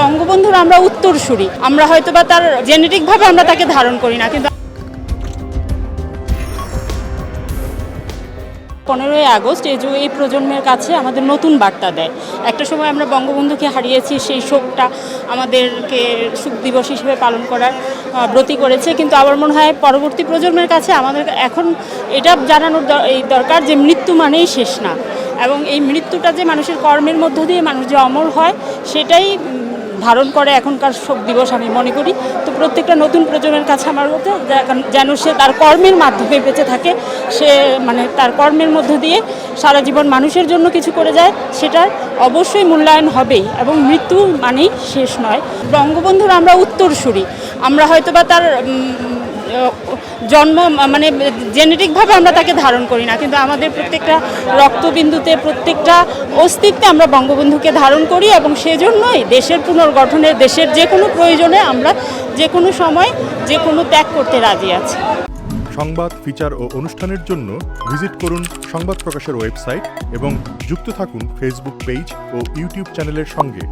বঙ্গবন্ধুর আমরা উত্তরসূরি। আমরা হয়তো বা তার জেনেটিকভাবে আমরা তাকে ধারণ করি না, কিন্তু পনেরোই আগস্ট এই যে এই প্রজন্মের কাছে আমাদের নতুন বার্তা দেয়। একটা সময় আমরা বঙ্গবন্ধুকে হারিয়েছি, সেই শোকটা আমাদেরকে সুখ দিবস হিসেবে পালন করার ব্রতী করেছে, কিন্তু আমার মনে হয় পরবর্তী প্রজন্মের কাছে আমাদের, এখন এটা জানানোর এই দরকার যে মৃত্যু মানেই শেষ না। এবং এই মৃত্যুটা যে মানুষের কর্মের মধ্য দিয়ে মানুষ যে অমর হয়, সেটাই ধারণ করে এখনকার শোক দিবস আমি মনে করি। তো প্রত্যেকটা নতুন প্রজন্মের কাছে আমার মতে যেন সে তার কর্মের মাধ্যমে বেঁচে থাকে, সে মানে তার কর্মের মধ্য দিয়ে সারা জীবন মানুষের জন্য কিছু করে যায় সেটার অবশ্যই মূল্যায়ন হবেই এবং মৃত্যু মানেই শেষ নয়। বঙ্গবন্ধুর আমরা উত্তরসূরি। আমরা হয়তো বা তার জন্ম মানে জেনেটিকভাবে আমরা তাকে ধারণ করি না, কিন্তু আমাদের প্রত্যেকটা রক্তবিন্দুতে প্রত্যেকটা অস্তিত্বে আমরা বঙ্গবন্ধুকে ধারণ করি এবং সেজন্যই দেশের পুনর্গঠনে, দেশের যে কোনো প্রয়োজনে আমরা যে কোনো সময় যে কোনো ত্যাগ করতে রাজি আছি। সংবাদ, ফিচার ও অনুষ্ঠানের জন্য ভিজিট করুন সংবাদ প্রকাশের ওয়েবসাইট এবং যুক্ত থাকুন ফেসবুক পেজ ও ইউটিউব চ্যানেলের সঙ্গে।